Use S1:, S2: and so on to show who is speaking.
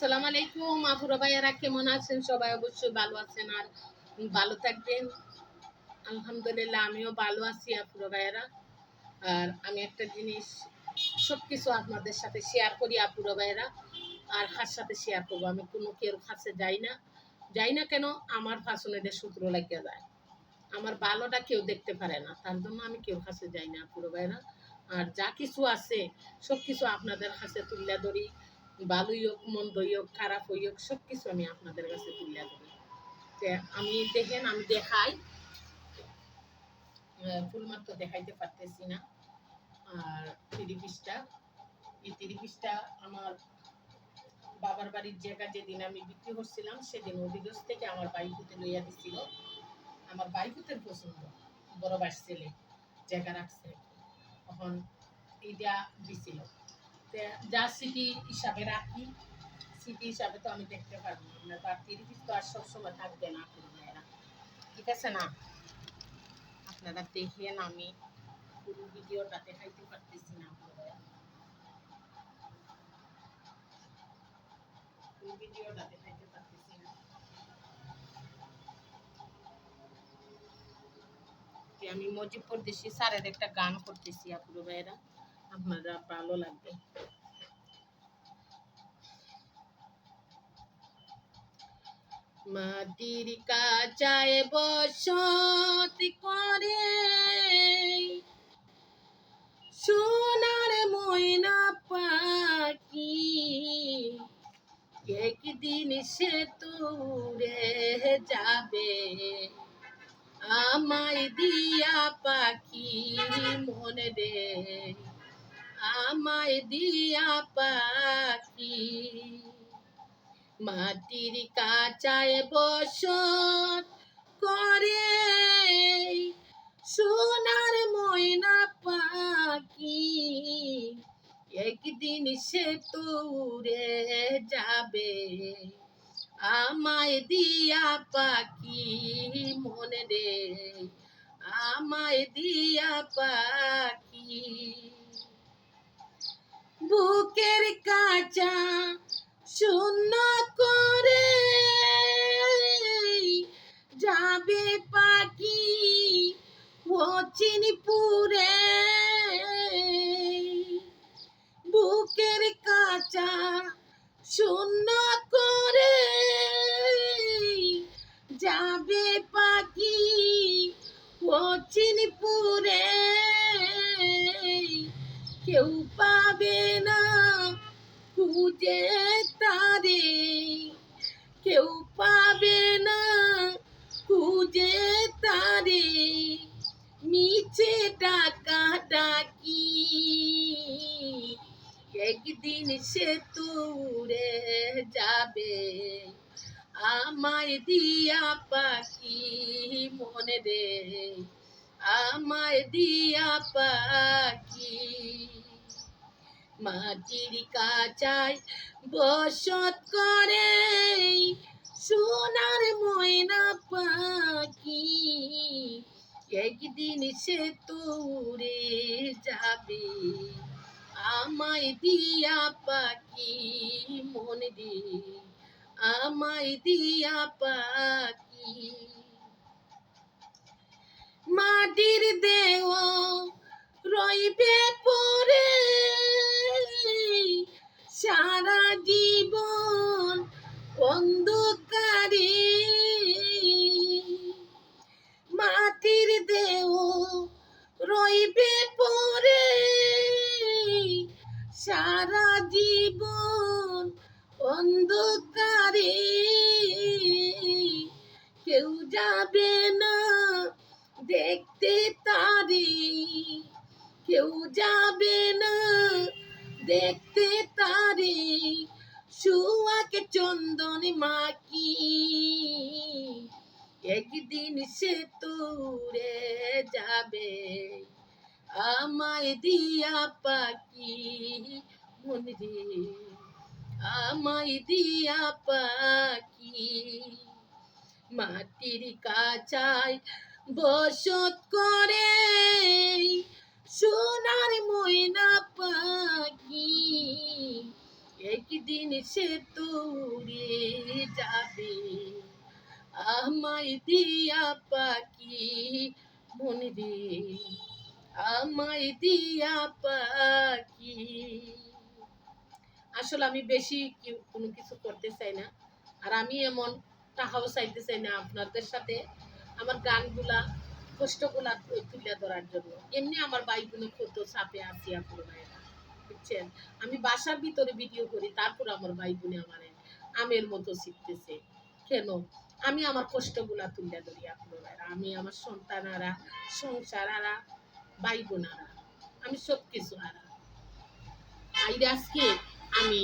S1: আসসালামু আলাইকুম আপুরা ভাইয়ারা কেমন আছেন? সবাই অবশ্যই ভালো আছেন আর ভালো থাকবেন। আলহামদুলিল্লাহ, আমিও ভালো আছি আপুরা ভাইয়ারা। আর আমি একটা জিনিস সব কিছু আপনাদের সাথে শেয়ার করি আপুরা ভাইয়ারা, আর হার সাথে শেয়ার করব। আমি কোনো কেউ কাছে যাই না। যাই না কেন, আমার ফাঁসনেদের সূত্র লাগিয়ে যায়। আমার ভালোটা কেউ দেখতে পারে না, তার জন্য আমি কেউ কাছে যাই না আপুরা ভাইয়ারা। আর যা কিছু আছে সব কিছু আপনাদের কাছে তুলে ধরি। ভালোই হোক, মন্দই হোক খারাপ হই হোক সব কিছু আমি আপনাদের কাছে তুলে তে আমি দেখেন, আমি দেখাই। ফুল মাত্র দেখাইতে পারতেছি না। আর তিরি পিসটা এই তিরি পিসটা আমার বাবার বাড়ির জায়গা যেদিন আমি বিক্রি করছিলাম, সেদিন অভিযোগ থেকে আমার বাইকুতে লইয়া দিছিল। আমার বাইকুতের পছন্দ, বড় বাস ছেলে, জায়গা রাখছে। তখন এইটা দিছিল। যা স্মৃতি হিসাবে রাখি স্মৃতি হিসাবে তো আমি দেখতে পারব না। বা তিরিশ তো আর সবসময় থাকবে না আপনার ঠিক আছে না? আপনারা দেখেন আমি পুরো ভিডিওটা দেখাইতে পারতেছি না আমি মজিবপুর দেশি স্যারের একটা গান করতেছি, আপুরো ভাইয়েরা। আপনারা ভালো লাগবে। মাটির কাচায় বসতি করে, সোনার ময়না পাখি একদিন সে তুরে যাবে। আমায় দিয়া পাখি মনে রে। আমায় দিয়া পাখি। মাটির কাচায় বসত করে সোনার ময়না পাখি। একদিন সে তুরে যাবে, আমায় দিয়া পাখি মনে রে আমায় দিয়া পাখি বুকের কাঁচা শূন্য করে যাবে পাখি ও চিনিপুরে। বুকের কাঁচা শূন্য করে যাবে পাখি ও চিনিপুরে। কেউ পাবে না খুঁজে তারে। কেউ পাবে না খুঁজে তারে। নিচে ডাকা ডাকি, একদিন সে তুরে যাবে। আমায় দিয়া পাখি মনে রে, আমায় দিয়া পাখি মাটির কাচায় বসত করে। সোনার ময়না পাখি একদিন সে তুরে যাবে। আমায় দিয়া পাখি মন রে আমায় দিয়া পাখি। মাটির দেও রইবে পরে। অন্ধকারে কেউ যাবে না দেখতে তারে। কেউ যাবে না দেখতে তারে। সুয়াকে চন্দন মাকি একদিন সে তুরে যাবে, আমায় দিয়া পাখি। মন রে আমায় দিয়া পাখি। মাটির কাচায় বসত করে সোনার ময়না পাখি। একদিন সে তো উড়ে যাবে, আমায় দিয়া পাখি মন রে, আমায় দিয়া পাখি। আসলে আমি বেশি কোনো কিছু করতে চাই না। আর আমি এমন টাকাও চাইতে চাই না আপনাদের সাথে। আমার গানগুলা, কষ্টগুলা তুলে ধরার জন্য। এমনি আমার বাইকগুলো কত চাপে আছি আপনার ভাইরা বুঝছেন? আমি বাসার ভিতরে ভিডিও করি, তারপর আমার বাইকগুলো আমার আমের মতো শিখতেছে কেন? আমি আমার কষ্টগুলা তুলে ধরি আপনার ভাইরা আমি আমার সন্তানারা, সংসারারা ভাই বোনারা আমি সব কিছু আরা। আইরে আজকে আমি